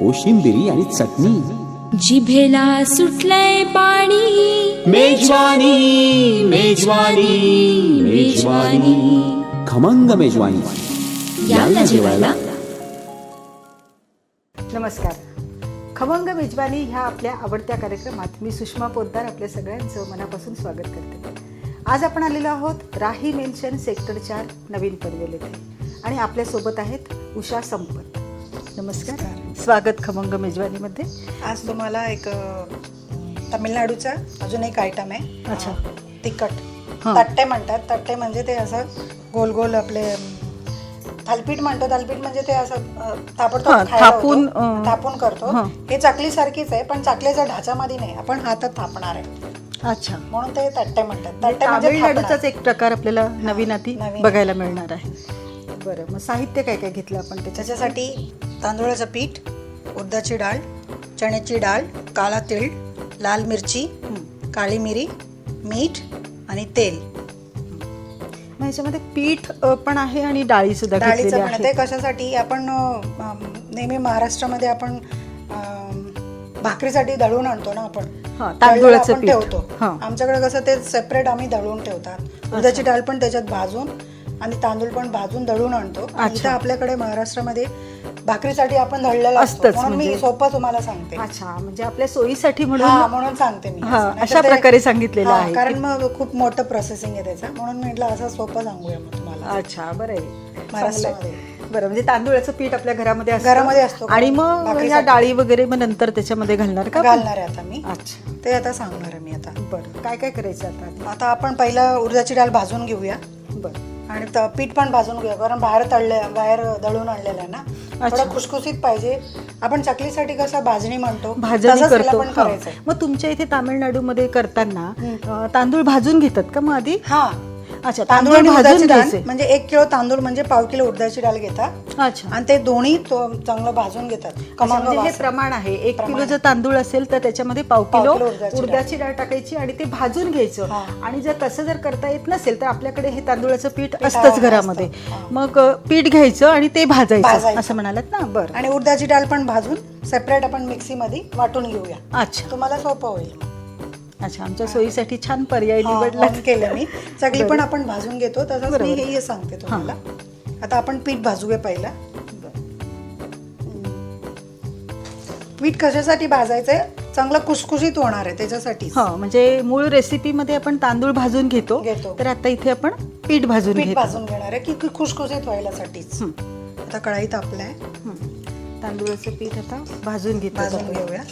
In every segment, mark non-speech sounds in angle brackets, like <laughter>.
कोशिंबिरी आणि चटणी. जिभेला सुटलंय पाणी. मेजवानी मेजवानी मेजवानी. खमंग मेजवानी. याला जेवायला. नमस्कार. खमंग मेजवानी ह्या आपल्या आवडत्या कार्यक्रमात मी सुषमा पोद्दार आपल्या सगळ्यांचं मनापासून स्वागत करते. आज आपण आलेलो आहोत राही मेन्शन सेक्टर चार नवीन पनवेल येथे आणि आपल्यासोबत आहेत उषा संपत. नमस्कार. स्वागत खमंग मेजवानीमध्ये. आज तुम्हाला एक तमिळनाडूचा अजून एक आयटम आहे. अच्छा. तिखट. तट्टे म्हणतात. तट्टे म्हणजे ते असं गोल गोल आपले थालपीठ म्हणतो. थालपीठ म्हणजे ते असं ताबडतोब खायला थापून, थापून करतो. हां. चकली सारखीच आहे पण चकलीच्या ढाच्यामध्ये नाही. आपण हातात थापणार आहे. अच्छा. म्हणून ते तट्टे म्हणतात. तट्टे म्हणजे तामिळनाडूचाच थापणार. एक प्रकार आपल्याला नवीन आधी नवीन. बघायला मिळणार आहे. बरं मग साहित्य काय काय घेतलं आपण त्याच्यासाठी तांदूळाचं पीठ उडदाची डाळ चण्याची डाळ काळा तीळ लाल मिरची काळी मिरी मीठ आणि तेल. मग ह्याच्यामध्ये पीठ पण आहे आणि डाळी सुद्धा डाळीचं पण. ते कशासाठी? आपण नेहमी महाराष्ट्रामध्ये आपण भाकरीसाठी दळून आणतो ना आपण? तांदूळाचं. ठेवतो. हा. आमच्याकडे कसं ते सेपरेट आम्ही दळून ठेवतात. उडदाची डाळ पण त्याच्यात भाजून आणि तांदूळ पण भाजून दळून आणतो अच्छा. इथं आपल्याकडे महाराष्ट्रामध्ये भाकरीसाठी आपण दळलेलं असतं असतंच म्हणून मी म्हणजे. सोपं तुम्हाला सांगते अच्छा म्हणजे आपल्या सोयीसाठी हा म्हणून म्हणून सांगते मी हा. नाहीतर अशा ते- प्रकारे सांगितलेलं हा, आहे. कारण मग खूप मोठं प्रोसेसिंग आहे त्याचं म्हणून म्हटलं असं सोपं सांगूया मग तुम्हाला अच्छा बरं आहे महाराष्ट्रामध्ये. आहे. बरं म्हणजे तांदूळाचं पीठ आपल्या घरामध्ये असतं. घरामध्ये असतो. आणि मग भाकरीसाठी. ह्या डाळी वगैरे मग नंतर त्याच्यामध्ये घालणार का आपण? घालणार आहे आता मी अच्छा ते आता सांगणार आहे मी आता बरं काय काय करायचं आता आता आपण पहिला उडदाची डाळ भाजून घेऊया बरं आणि त- पीठ पण भाजून घेऊया कारण बाहेर तळले बाहेर दळून आणलेलं आहे ना. थोडं खुसखुशीत पाहिजे. आपण चकलीसाठी कसं भाजणी म्हणतो भाजणी करतो. मग तुमच्या इथे तामिळनाडूमध्ये करताना अं, तांदूळ भाजून घेतात का मग आधी? हा. अच्छा तांदूळ आणि भाजून उडदाची डाळ घ्यायचे म्हणजे एक किलो तांदूळ म्हणजे पाव किलो उडदाची डाळ घेतात अच्छा आणि ते दोन्ही तो चांगलं भाजून घेतात अच्छा, म्हणजे हे वास. प्रमाण आहे एक. किलो जर तांदूळ असेल तर त्याच्यामध्ये पाव किलो किलो उडदाची डाळ. उडदाची डाळ टाकायची आणि ते भाजून घ्यायचं. आणि जर तसं जर करता येत नसेल तर आपल्याकडे हे तांदूळाचं पीठ असतंच असतं. घरामध्ये हा. मग अ, पीठ घ्यायचं आणि ते भाजायचं भाजायचं. असं म्हणालात ना बरं आणि उडदाची डाळ पण भाजून सेपरेट आपण मिक्सीमध्ये वाटून घेऊया अच्छा तुम्हाला सोपं होईल. अच्छा आमच्या सोयीसाठी छान पर्याय निवडला. केलं मी. बरं. पण आपण भाजून घेतो तसंच मी. हे सांगते तुम्हाला. आता आपण पीठ भाजूया पहिला. पीठ कशासाठी भाजायचंय? चांगलं कुसकुशीत होणार आहे त्याच्यासाठी. हा म्हणजे मूळ रेसिपीमध्ये आपण तांदूळ भाजून घेतो. घेतो. तर आता इथे आपण पीठ भाजून पीठ भाजून घेणार आहे की खुसखुशीत व्हायलासाठीच. आता कढाई तापलाय हं. तांदूळाचं पीठ आता भाजून घेतो. भाजून. घेऊया.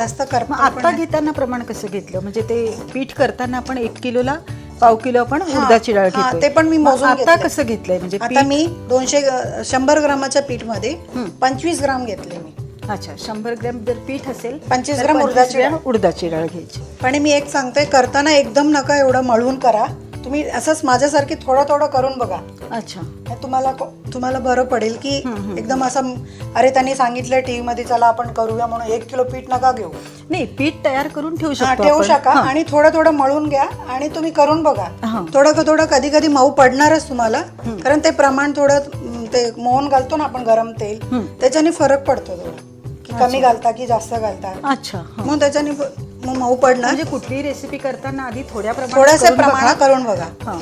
जास्त करपा आता घेताना प्रमाण कसं घेतलं? म्हणजे ते पीठ करताना आपण एक किलोला पाव किलो आपण उडदाची डाळ हा, घेतो ते पण मी मोजून आता घेतलंय. कसं घेतलंय? म्हणजे आता पीठ- मी दोनशे ग- शंभर ग्रामाच्या पीठमध्ये पंचवीस ग्राम घेतले मी. अच्छा शंभर ग्रॅम जर पीठ असेल 25 तर ग्रॅम 25 उडदाची ग्रॅम डाळ. उडदाची डाळ घ्यायची. पण मी एक सांगते करताना एकदम नका एवढं मळून करा. तुम्ही असंच माझ्यासारखी थोडं थोडं करून बघा. अच्छा तुम्हाला तुम्हाला बरं पडेल की एकदम असं अरे त्यांनी सांगितलं टीव्ही मध्ये चला आपण करूया म्हणून एक किलो पीठ नका घेऊ नाही पीठ तयार करून ठेवू शकतो ठेवू. शका. आणि थोडं थोडं मळून घ्या आणि तुम्ही करून बघा. थोडं थोडं कधी कधी मऊ पडणारच तुम्हाला कारण ते प्रमाण थोडं ते मोहन घालतो ना आपण गरम तेल त्याच्याने फरक पडतो थोडा की कमी घालता की जास्त घालता अच्छा. मग त्याच्याने मग मऊ पडणार म्हणजे कुठलीही रेसिपी करताना आधी थोड्या प्रमाणात थोड्याशा करून बघा. प्रमाणात करून बघा.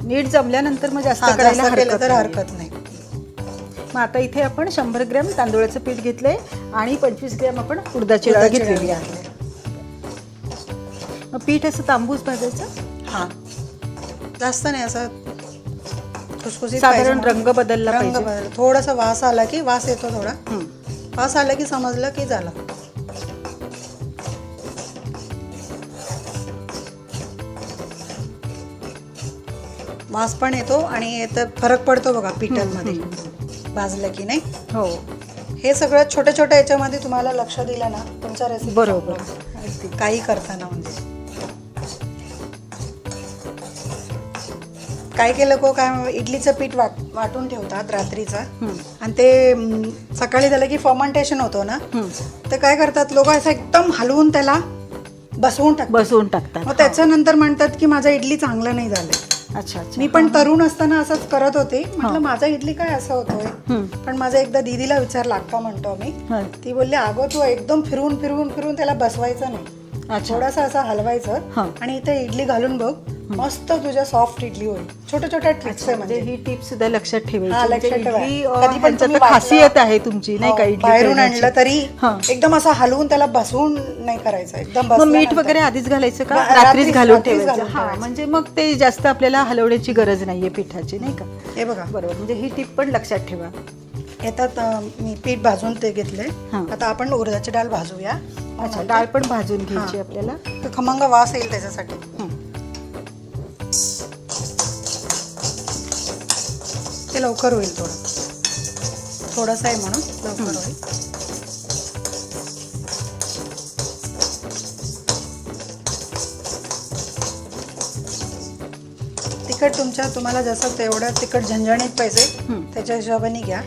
नीट जमल्यानंतर मग जास्त करायला हरकत तर नाही. हरकत नाही मग आता इथे आपण शंभर ग्रॅम तांदूळाचं पीठ घेतलंय आणि पंचवीस ग्रॅम आपण उडदाची डाळ घेतलेली आहे मग पीठ असं तांबूस भाजायचं हा जास्त नाही असं खुसखुशीत साधारण. रंग बदलला रंग पाहिजे. बदल थोडासा वास आला की वास येतो थोडा. वास आला की समजलं की झालं वास पण येतो आणि याच्यात फरक पडतो बघा पिठांमध्ये भाजलं की नाही? हो. हे सगळं छोट्या छोट्या याच्यामध्ये तुम्हाला लक्ष दिलं ना तुमच्या रेसिपी बरोबर. काही करताना म्हणजे. काय केलं को? काय इडलीचं पीठ वाट वाटून ठेवतात रात्रीचं. आणि ते सकाळी झालं की फर्मेंटेशन होतं ना? तर काय करतात लोक असं एकदम हलवून त्याला बसवून टाकतात. बसवून टाकतात. मग त्याच्यानंतर म्हणतात की माझं इडली चांगलं नाही झालंय अच्छा मी पण तरुण असताना असंच करत होते. म्हटलं माझा इडली काय असं होतोय? पण माझा एकदा दीदीला विचारला अक्का म्हणतो मी. ती बोलली अगं तू एकदम फिरून फिरून फिरून त्याला बसवायचं नाही. थोडासा असं हलवायचं. आणि इथे इडली घालून बघ. मस्त तुझ्या सॉफ्ट इडली होईल. छोट्या छोट्या ट्रिक्स आहे म्हणजे म्हणजे. ही टिप सुद्धा लक्षात ठेवायची. हा, म्हणजे खासियत आहे तुमची नाही का हो, इडली बाहेरून. आणलं तरी. एकदम असं हलवून त्याला बसवून नाही करायचं एकदम मीठ. वगैरे आधीच घालायचं का? रात्रीच घालून ठेवायचं. हा. म्हणजे मग ते जास्त आपल्याला हलवण्याची गरज नाहीये पिठाची नाही का? हे बघा. बरोबर म्हणजे ही टीप पण लक्षात ठेवा. येतात मी पीठ भाजून ते घेतले. आता आपण उडदाची डाळ भाजूया. अच्छा डाळ पण भाजून घ्यायची आपल्याला. तर खमंग वास येईल त्याच्यासाठी. ते लवकर होईल थोडं. थोडंसं आहे म्हणून लवकर होईल. तिखट तुमच्या तुम्हाला जसं तेवढं तिखट झणझणीत पाहिजे त्याच्या हिशोबाने घ्या.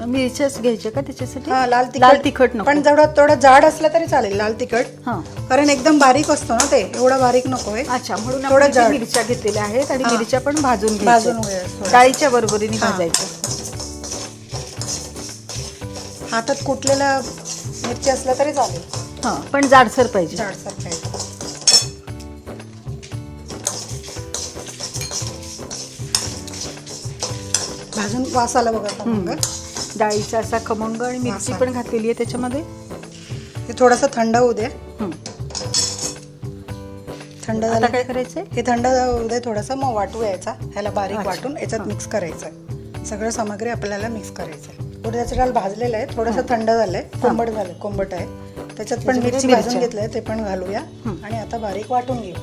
मिरच्याच घ्यायच्या का त्याच्यासाठी? हा लाल तिखट. लाल तिखट नको. पण जेवढं थोडं जाड असलं तरी चालेल लाल तिखट. हा. कारण एकदम बारीक असतो ना ते. एवढं बारीक नकोय अच्छा म्हणून थोडं आपण जाड. मिरच्या घेतलेल्या आहेत आणि हा. मिरच्या पण भाजून भाजून घ्यायच्या. डाळीच्या बरोबरीने हा. भाजायच्या हातात कुटलेला मिरची असलं तरी चालेल. हा पण जाडसर पाहिजे. जाडसर पाहिजे. भाजून वास आला बघा खमंग डाळीचा असा खमंग आणि मिरची. पण घातलेली आहे त्याच्यामध्ये? हे थोडंसं थंड होऊ दे. थंड झालं काय करायचंय? हे थंड होऊ दे थोडंसं मग वाटू यायचा. ह्याला बारीक. वाटून याच्यात मिक्स करायचं सगळं सामग्री आपल्याला मिक्स करायचं उडदाचं डाळ भाजलेलं आहे थोडंसं थंड झालंय. कोंबट झालं कोंबट आहे. त्याच्यात पण मिरची भाजून. घेतलंय ते पण घालूया. आणि आता बारीक वाटून घेऊ.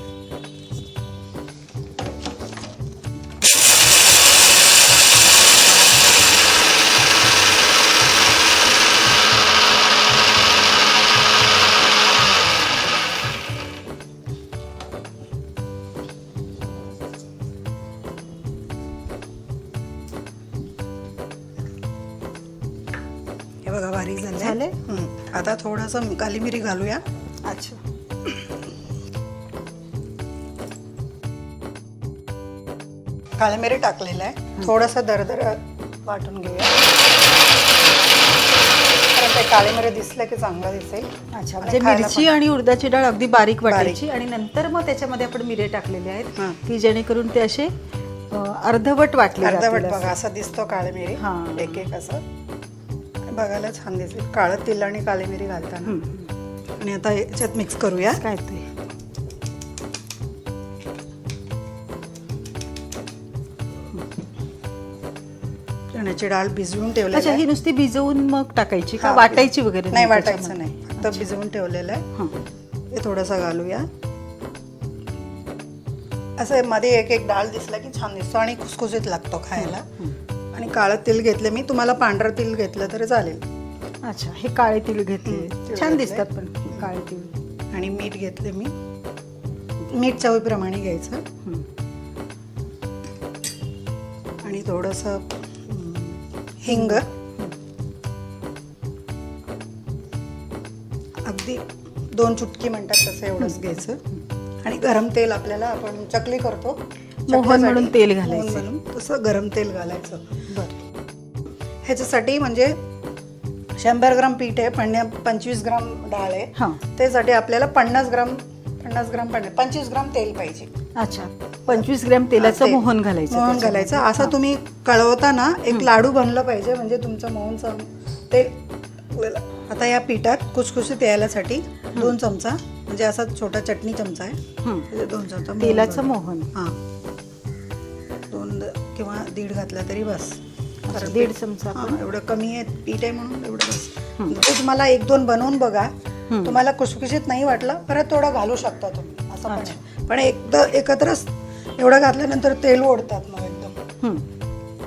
बघा बारीक झालंय? हं. आता थोडंसं काली मिरी घालूया अच्छा काळी मिरी टाकलेलं आहे थोडंसं दरदर वाटून घेऊया कारण ते काळी मिरी दिसलं की चांगलं दिसेल अच्छा आणि म्हणजे खायला मिरची आणि उडदाची डाळ अगदी बारीक वाटायची आणि नंतर मग त्याच्यामध्ये आपण मिरे टाकलेले आहेत हां. की जेणेकरून ते असे अ, अर्धवट वाटले अर्धवट जातील बघा असं. असं दिसतो काळी मिरी हां. एक एक असं बघायला छान दिसेल. काळं तिल आणि काळी मिरी घालताना. आणि आता याच्यात मिक्स करूया. काय ते? चण्याची डाळ भिजवून अच्छा आहे. ही नुसती भिजवून मग टाकायची का वाटायची वगैरे नाही वाटायचं? नाही. फक्त भिजवून ठेवलेलं आहे. हां. हे थोडंसं घालूया. असं मध्ये एक एक डाळ दिसला की छान दिसतो आणि खुसखुशीत लागतो खायला. काळं तेल घेतलं मी तुम्हाला पांढरं तेल घेतलं तरी चालेल. अच्छा हे काळे तिळ घेतले. छान. दिसतात पण काळे तिळ आणि मीठ घेतले मी. मीठ चवीप्रमाणे घ्यायचं. आणि थोडंसं हिंग. अगदी दोन चुटकी म्हणतात तसं एवढंच घ्यायचं. आणि गरम तेल आपल्याला आपण चकली करतो. चकलीसाठी म्हणून तेल घालायचं. मोहन तसं गरम तेल घालायचं. ह्याच्यासाठी म्हणजे शंभर ग्राम पीठ आहे पण पंचवीस ग्राम डाळ आहे. हां. त्यासाठी आपल्याला पन्नास ग्राम पन्नास ग्राम पण पंचवीस ग्राम तेल पाहिजे. अच्छा. पंचवीस ग्रॅम तेलाचं मोहन घालायचं मोहन. घालायचं. असं तुम्ही कळवताना एक लाडू बनलं पाहिजे म्हणजे तुमचं मोहनचं तेल. आता या पिठात कुसकुशीत यायलासाठी दोन चमचा म्हणजे असा छोटा चटणी चमचा आहे. त्याच्यात दोन चमचा तेलाचं. मोहन. हां. दोन किंवा दीड घातला तरी बस. दीड चमचा हां, एवढं कमी आहे पीठ आहे म्हणून एवढं बस. तुम्हाला एक दोन बनवून बघा. तुम्हाला कुसकुशीत नाही वाटलं परत थोडं घालू शकता तुम्ही. असं पण आहे. पण एकदा एकत्रच एवढं घातल्यानंतर तेल ओढतात मग एकदम. हं.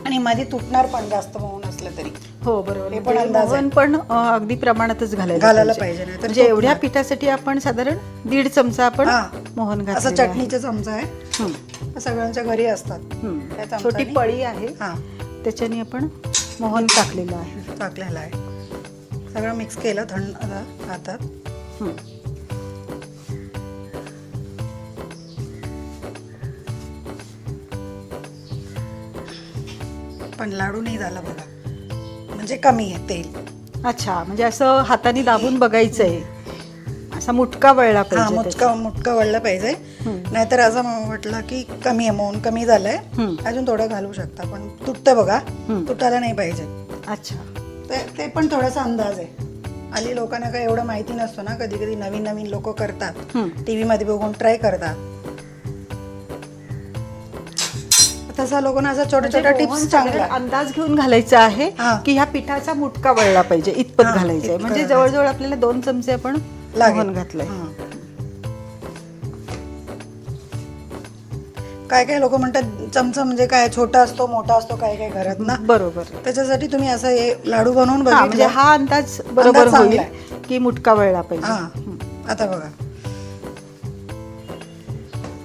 आणि मध्ये तुटणार पण जास्त मोहन असलं तरी. हो बरोबर. पण म्हणजे अंदाज आहे. मोहन पण अ, अगदी प्रमाणातच घालायला घालायला पाहिजे, नाहीतर म्हणजे तो एवढ्या. पिठासाठी आपण साधारण दीड चमचा आपण हा. मोहन असं घातलेला आहे. चटणीचे चमचा आहे. हे. सगळ्यांच्या घरी असतात. हं. त्या चमचानी- छोटी पळी आहे. हा. त्याच्याने आपण मोहन टाकलेलं आहे. टाकलेला आहे. सगळं मिक्स केलं थंड आता हातात. हं. पण लाडू नाही झाला बघा. म्हणजे कमी आहे तेल. अच्छा म्हणजे असं हाताने दाबून बघायचंय. असा मुटका वळला हा पाहिजे मुटका मुटका वळला पाहिजे नाहीतर असं म- वाटलं की कमी आहे मोहन कमी झालंय हम्म. अजून थोडं घालू शकता पण तुटतं बघा हम्म. तुटायला नाही पाहिजे. अच्छा ते ते पण थोडासा अंदाज आहे आली लोकांना काय एवढं माहिती नसतो ना कधी कधी नवीन नवीन लोक करतात हम्म. टीव्ही मध्ये बघून ट्राय करतात तसा लोकांना असं छोट्या छोट्या म्हणजे मोहन टिप्स साधारण अंदाज घेऊन घालायचा आहे हा. की ह्या पिठाचा मुटका वळला पाहिजे इतपत हा, घालायचंय इतकं म्हणजे घालायचं. जवळजवळ आपल्याला दोन चमचे आपण लागेल. मोहन घातलंय. हं. काय काय लोक म्हणतात चमचा म्हणजे काय छोटा असतो मोठा असतो काय काय घरात ना? बरोबर. त्याच्यासाठी तुम्ही असं हे लाडू बनवून हा म्हणजे बघितलं हा अंदाज बरोबर अंदाज होईल चांगला की मुटका वळला पाहिजे. हा. आता बघा.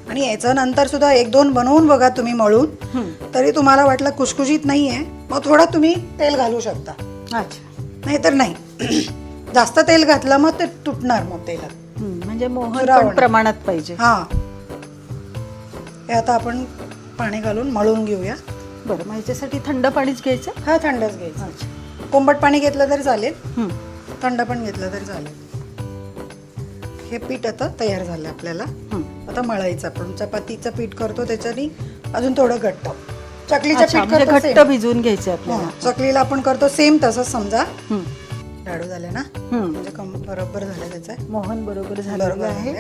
आणि याचं नंतर सुद्धा एक दोन बनवून बघा तुम्ही मळून. तरी तुम्हाला वाटलं कुशकुशीत नाहीये मग थोडं तुम्ही तेल घालू शकता. अच्छा. नाहीतर नाही. जास्त तेल घातलं मग ते तुटणार मग तेलात. हं, म्हणजे मोहन पण. प्रमाणात पाहिजे. हा. हे आता आपण पाणी घालून मळून घेऊया. बरं मग ह्याच्यासाठी थंड पाणीच घ्यायचं? हा थंडच घ्यायचं. अच्छा. कोंबट पाणी घेतलं तरी चालेल. हं. थंड पण घेतलं तरी चालेल. हे पीठ आता तयार झालं आपल्याला. हं. आता मळायचं आपण. चपातीचं पीठ करतो त्याच्यानी अजून थोडं घट्ट. चकलीचं अच्छा, पीठ म्हणजे करतो घट्ट same. भिजवून घ्यायचं आपल्याला. हा, चकलीला आपण करतो सेम तसंच समजा. हं. लाडू झाले ना. म्हणजे कम बरोबर झालं त्याचं. मोहन बरोबर झालेलं बरोबर आहे.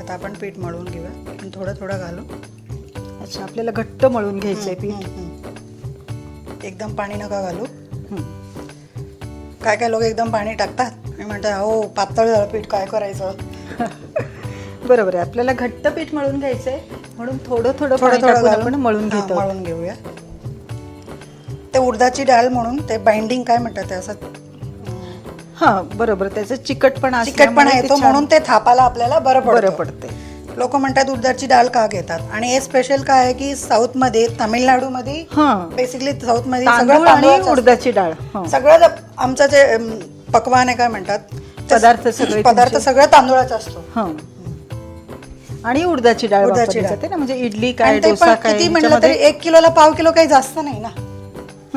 आता आपण पीठ मळून घेऊया. आणि थोडं थोडं घालू. अच्छा आपल्याला घट्ट मळून घ्यायचंय पीठ. हं. एकदम पाणी नका घालू. काय काय लोक एकदम पाणी टाकतात? आणि म्हणतात हो पातळ झालं पीठ काय करायचं? <laughs> बरोबर आहे. आपल्याला घट्ट पीठ मळून घ्यायचंय. म्हणून थोडं थोडं थोडं थोडं घालून. आपण मळून घेतो. मळून घेऊया. ते उडदाची डाळ म्हणून ते बाइंडिंग काय म्हणतात ते असं? हा बरोबर. त्याचं चिकटपणा चिकटपणा असल्यामुळे येतो छान म्हणून ते थापाला आपल्याला बरं बरं पडतं. पडते लोक म्हणतात उडदाची डाळ का घेतात? आणि हे स्पेशल काय आहे की साऊथमध्ये तामिळनाडू मध्ये हा. बेसिकली साऊथमध्ये तांदूळ सगळं आणि तांदूळाचं उडदाची डाळ. हं. सगळं ज- आमचं जे अम, पकवान आहे काय म्हणतात? ते पदार्थ सगळे पदार्थ तुमचे. सगळं तांदूळाचा असतो. हं. आणि उडदाची डाळ उडदाची वापरली डाळ. जाते ना म्हणजे इडली काय आणि ते डोसा पण काय किती म्हणलं तरी एक किलोला पाव किलो काही जास्त नाही ना.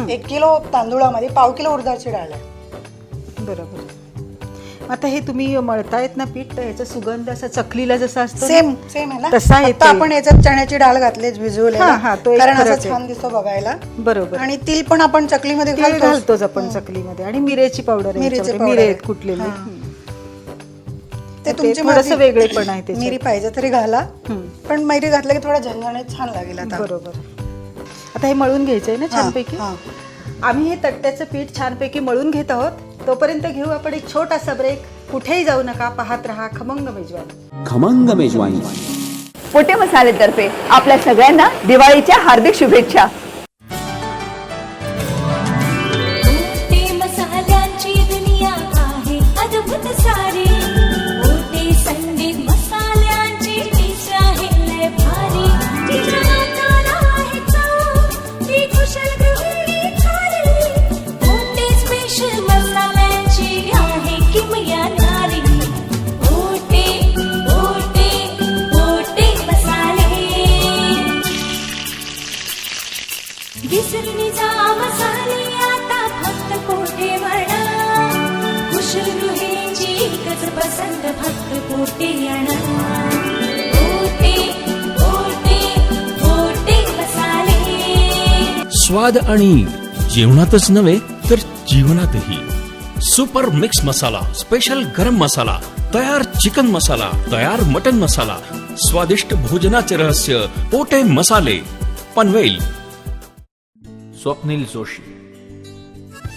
एक किलो तांदूळामध्ये पाव किलो उडदाची डाळ आहे. बरोबर आता हे तुम्ही मळतायत ना पीठ तर ह्याचा सुगंध असा चकलीला जसा असतो सेम सेम आहे ना तसा फक्त येते. आपण याच्यात चण्याची डाळ घातली भिजवले हा, हा, तो एक कारण फरक असं आहे. छान दिसतो बघायला बरोबर आणि तिल पण आपण चकलीमध्ये तीळ घालतोच. घालतोच आपण चकलीमध्ये आणि मिरेची पावडर मिरीचे powder मिरे आहे. कुठलेले. ते तुमची थोडंसं मर्जी. वेगळेपण आहे त्याच्यात. मिरी पाहिजे तरी घाला. पण मिरी घातलं की थोडा झणझणीत छान लागेल आता बरोबर आता हे मळून घ्यायचंय ना हा, छानपैकी हा. आम्ही हे तट्ट्याचं पीठ छानपैकी मळून घेत आहोत तोपर्यंत घेऊ आपण एक छोटासा ब्रेक कुठेही जाऊ नका पाहत रहा खमंग मेजवानी. खमंग मेजवानी. पोटे मसालेतर्फे आपल्या सगळ्यांना दिवाळीच्या हार्दिक शुभेच्छा. स्वाद आणि जेवणातच नव्हे तर जीवनातही. सुपर मिक्स मसाला स्पेशल गरम मसाला तयार चिकन मसाला तयार मटन मसाला स्वादिष्ट भोजनाचे रहस्य पोटे मसाले पनवेल. स्वप्नील जोशी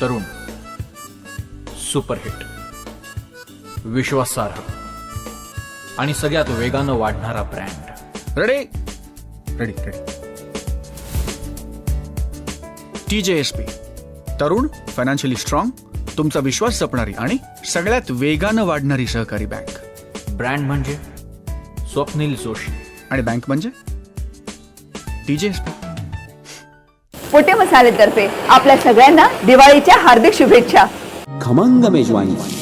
तरुण सुपरहिट विश्वासार्ह आणि सगळ्यात वेगानं वाढणारा brand. Ready ready ready T J S P. तरुण फायनान्शियली स्ट्रॉंग तुमचा विश्वास जपणारी आणि सगळ्यात वेगानं वाढणारी सहकारी बँक. ब्रँड म्हणजे? स्वप्नील जोशी. आणि बँक म्हणजे? टीजेएस पोटे मसालेतर्फे आपल्या सगळ्यांना दिवाळीच्या हार्दिक शुभेच्छा. खमंग मेजवानी.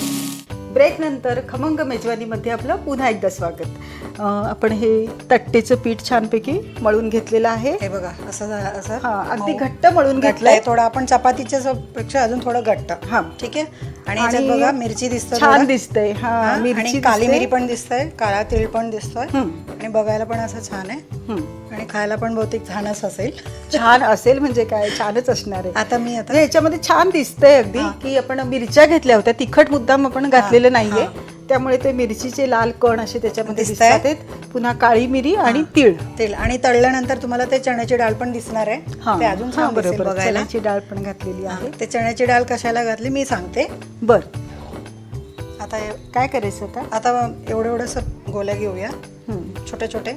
ब्रेक नंतर खमंग मेजवानीमध्ये आपलं पुन्हा एकदा स्वागत आपण हे तट्टेचं पीठ छानपैकी मळून घेतलेलं आहे हे बघा असं असं हा, अगदी. घट्ट मळून घेतलंय. आहे थोडं आपण चपातीच्या पेक्षा अजून थोडं घट्ट हा. ठीक आहे आणि याच्यात बघा मिरची दिसतं छान. दिसतंय हा मिरची काली. मिरी पण दिसतंय काळा तेल पण दिसतोय. आणि बघायला पण असं छान आहे. आणि खायला पण बहुतेक छानच असेल. छान असेल म्हणजे काय? छानच असणार आहे. आता मी आता याच्यामध्ये छान दिसतंय अगदी. की आपण मिरच्या घेतल्या होत्या. तिखट मुद्दाम आपण घातलेलं नाहीये. त्यामुळे ते मिरचीचे लाल कण असे त्याच्यामध्ये. दिसतात. पुन्हा काळी मिरी आणि तीळ. तेल आणि तळल्यानंतर तुम्हाला ते चण्याची डाळ पण दिसणार आहे. ते अजून चण्याची डाळ पण घातलेली आहे. ते चण्याची डाळ कशाला घातली मी सांगते. बर. आता काय करायचं आता? आता एवढं एवढंसं गोल्या घेऊया. छोटे छोटे.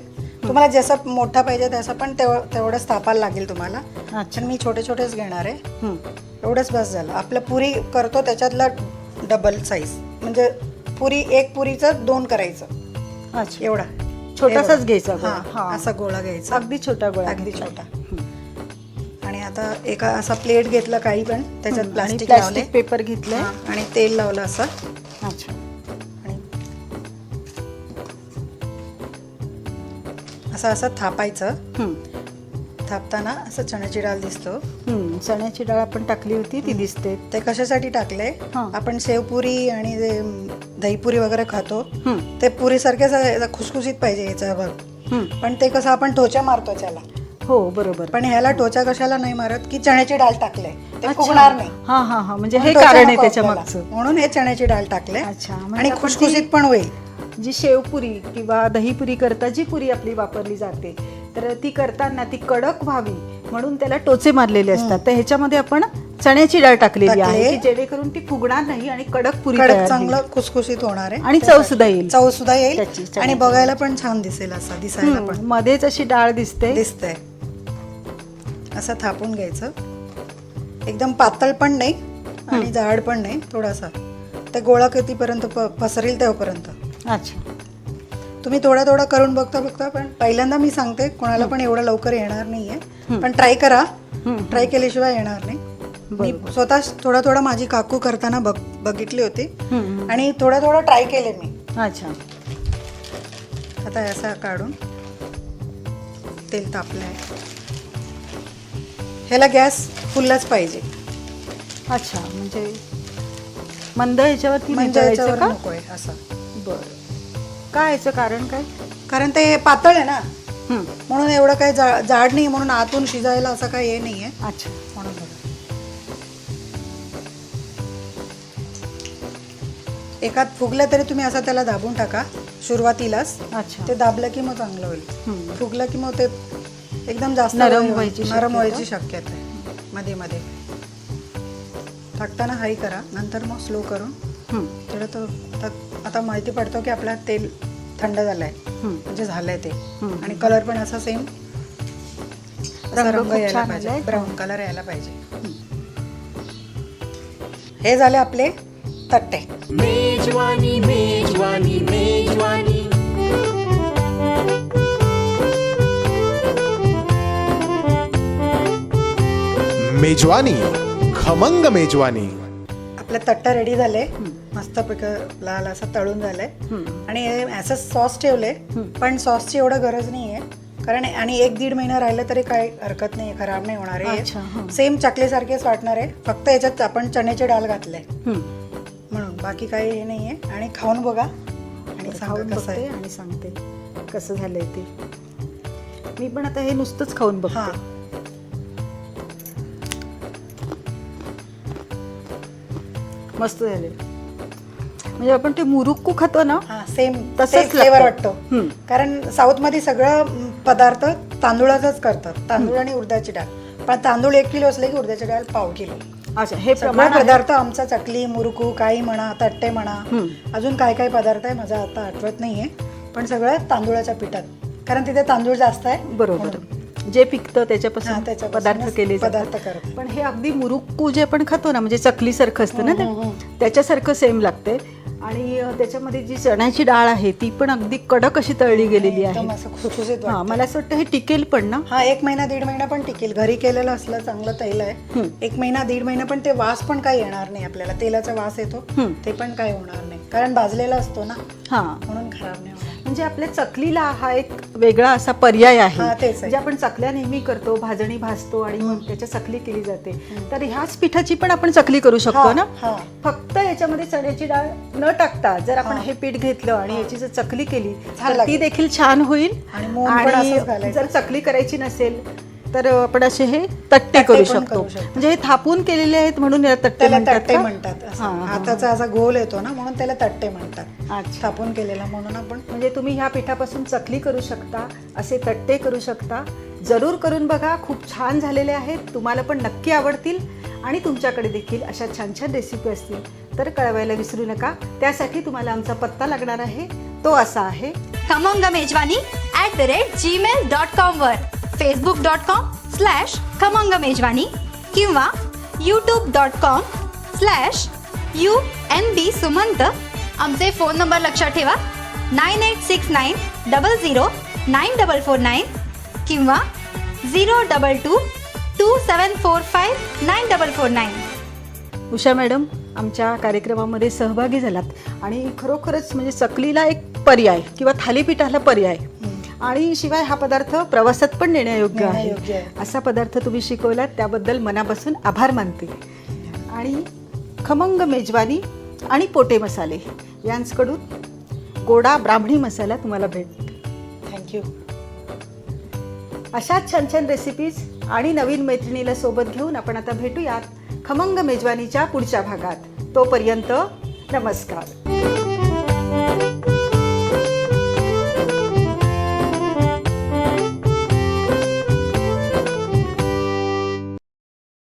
तुम्हाला जसं मोठा पाहिजे तसं पण तेव- तेवढंच थापायला लागेल तुम्हाला. अच्छा. पण मी छोटे छोटेच घेणार आहे. एवढंच बस झालं. आपलं पुरी करतो त्याच्यातला डबल साईज म्हणजे पुरी एक पुरीचं दोन करायचं. अच्छा. एवढा. छोटासाच. घ्यायचा गोळा. हा, हा. असा गोळा घ्यायचा. अगदी छोटा गोळा अगदी. छोटा. आणि आता एका असा प्लेट घेतला काही पण त्याच्यात. आणि प्लास्टिक लावले प्लास्टिक पेपर घेतलंय. हा, आणि तेल लावलं असं. अच्छा. असं असं थापायचं. थापताना असं चण्याची डाळ दिसतो. चण्याची डाळ आपण टाकली होती ती दिसते. ते कशासाठी टाकले. आपण शेवपुरी आणि दहीपुरी वगैरे खातो. ते पुरी सारखे खुसखुशीत पाहिजे याचा भाग. पण ते कसं आपण टोचा मारतो त्याला. हो बरोबर. पण ह्याला टोचा कशाला नाही मारत? की चण्याची डाळ टाकले. ते. फुगणार नाही. हा हा हा. म्हणजे हे कारण आहे त्याच्या. मागचं. म्हणून हे चण्याची डाळ टाकले. अच्छा, म्हणजे आणि आपण खुसखुशीत ती- पण होईल. जी शेवपुरी किंवा दहीपुरी करता जी पुरी आपली वापरली जाते तर ती करताना ती कडक व्हावी म्हणून त्याला टोचे मारलेले असतात तर ह्याच्यामध्ये आपण चण्याची डाळ टाकलेली आहे. की जेणेकरून ती फुगणार नाही आणि कडक पुरी कडक चांगलं. खुसखुशीत होणार आहे आणि चव. सुद्धा येईल. चव सुद्धा येईल. आणि बघायला पण छान दिसेल असं दिसायला पण मध्येच अशी डाळ दिसते दिसतंय असं थापून घ्यायचं एकदम पातळ पण नाही आणि जाड पण नाही थोडासा ते गोळा कितीपर्यंत पसरेल तेव्हापर्यंत अच्छा. तुम्ही थोडा थोडा करून बघता बघता पण पहिल्यांदा मी सांगते कोणाला पण एवढं लवकर येणार नाहीये. पण ट्राय करा. ट्राय केल्याशिवाय येणार नाही. मी स्वतः थोडा थोडा माझी काकू करताना बघ बघितली होती. आणि थोडा थोडा ट्राय केले मी. अच्छा. आता असा काढून तेल तापलंय. ह्याला गॅस फुललाच पाहिजे. अच्छा म्हणजे मंद ह्याच्यावरती म्हणजे नितळायचं याच्यावर का? नकोय असं. बरं काय याचं कारण काय कारण ते पातळ आहे ना. म्हणून एवढं काही जा- जाड नाही म्हणून आतून शिजायला असं काही हे नाहीये अच्छा म्हणून बघा. एकात फुगलं तरी तुम्ही असं त्याला दाबून टाका सुरुवातीलाच अच्छा ते दाबलं की मग चांगलं होईल. फुगलं की मग ते एकदम जास्त नरम वेळ- व्हायची नरम शक्यता. व्हायची शक्यता आहे मध्ये मध्ये टाकताना हाई करा नंतर मग स्लो करून. थोडं तो आता- माहिती पडतो की आपला तेल थंड झालंय. हम्म. म्हणजे झालंय ते. आणि कलर पण असा सेम रंग यायला पाहिजे. ब्राऊन कलर यायला पाहिजे. हे. झाले आपले तट्टे. मेजवानी मेजवानी मेजवानी. मेजवानी खमंग मेजवानी. आपलं तट्ट रेडी झाले. मस्त लाल असं तळून झालंय. आणि असं सॉस ठेवले पण सॉसची एवढं गरज नाहीये. कारण आणि एक दीड महिना राहिलं तरी काही हरकत नाही खराब नाही होणार. आहे. सेम चकलीसारखेच वाटणार आहे. फक्त याच्यात आपण चण्याची डाळ घातले. म्हणून बाकी काही हे नाहीये. आणि खाऊन बघा. आणि सांगा खाऊन कसं आहे. आणि सांगते कसं झालंय ते. मी पण आता हे नुसतंच खाऊन हा. बघते मस्त झाले म्हणजे आपण ते मुरुक्कू खातो ना हा सेम तसंच फ्लेवर. वाटतो. कारण साऊथमध्ये सगळं पदार्थ तांदूळाचाच करतात. तांदूळ आणि उडदाची डाळ. पण तांदूळ एक किलो असले की उडदाची डाळ पाव किलो. अच्छा हे सगळे प्रमाण. पदार्थ आमचा चकली मुरुकू काही म्हणा तट्टे म्हणा अजून काय काय पदार्थ आहे माझा आता आठवत नाहीये. पण सगळं तांदूळाच्या पिठात. कारण तिथे तांदूळ जास्त आहे. बरोबर. जे पिकतं त्याच्यापासून पदार्थ केले पदार्थ. पण हे अगदी मुरुक्कू जे आपण खातो ना म्हणजे चकलीसारखं असतं ना ते त्याच्यासारखं सेम लागते आणि त्याच्यामध्ये जी चण्याची डाळ आहे ती पण अगदी कडक अशी तळली गेलेली आहे. असं खुसखुशीत हा. मला असं वाटतं हे टिकेल पण ना? हा एक महिना दीड महिना पण टिकेल. घरी केलेलं असलं चांगलं तेल आहे. एक महिना दीड महिना पण ते वास पण काही येणार नाही आपल्याला. तेलाचा वास येतो ते पण काही होणार नाही. कारण भाजलेला असतो ना. हा. म्हणून खराब नाही म्हणजे आपल्या चकलीला हा एक वेगळा असा पर्याय आहे. म्हणजे आपण चकल्या नेहमी करतो भाजणी भाजतो आणि मग त्याच्या चकली केली जाते तर ह्याच पिठाची पण आपण चकली करू शकतो ना. फक्त याच्यामध्ये चण्याची डाळ न टाकता जर आपण हे पीठ घेतलं आणि याची जर चकली केली ती. देखील छान होईल आणि. जर चकली करायची नसेल तर आपण असे हे तट्टे करू शकतो. म्हणजे हे थापून केलेले आहेत म्हणून याला तट्टे तट्टे? म्हणतात. हाताचा असा गोल येतो ना म्हणून त्याला तट्टे म्हणतात. अच्छा. थापून केलेला म्हणून आपण म्हणजे तुम्ही ह्या पिठापासून चकली करू शकता असे तट्टे करू शकता. जरूर करून बघा खूप छान झालेले आहेत. तुम्हाला पण नक्की आवडतील. आणि तुमच्याकडे देखील अशा छान छान रेसिपी असतील तर कळवायला विसरू नका. त्यासाठी तुम्हाला आमचा पत्ता लागणार आहे. तो असा आहे. Khamang Mejwani at the rate Gmail dot com वर. Facebook dot com slash Khamang Mejwani किंवा YouTube dot com slash U N B Sumant आमचे फोन नंबर लक्षात ठेवा. Nine eight six nine double zero nine double four nine किंवा zero double two two seven four five nine double four nine Usha madam आमच्या कार्यक्रमामध्ये सहभागी झालात आणि खरोखरच म्हणजे चकलीला एक पर्याय किंवा थालीपीठाला पर्याय आणि शिवाय हा पदार्थ प्रवासात पण नेण्यायोग्य आहे. असा पदार्थ तुम्ही शिकवलात त्याबद्दल मनापासून आभार मानते. आणि खमंग मेजवानी आणि पोटे मसाले यांकडून गोडा ब्राह्मणी मसाला तुम्हाला भेट थँक्यू अशाच छान छान रेसिपीज आणि नवीन मैत्रिणीला सोबत घेऊन आपण आता भेटूयात खमंग मेजवानीच्या पुढच्या भागात. तोपर्यंत नमस्कार.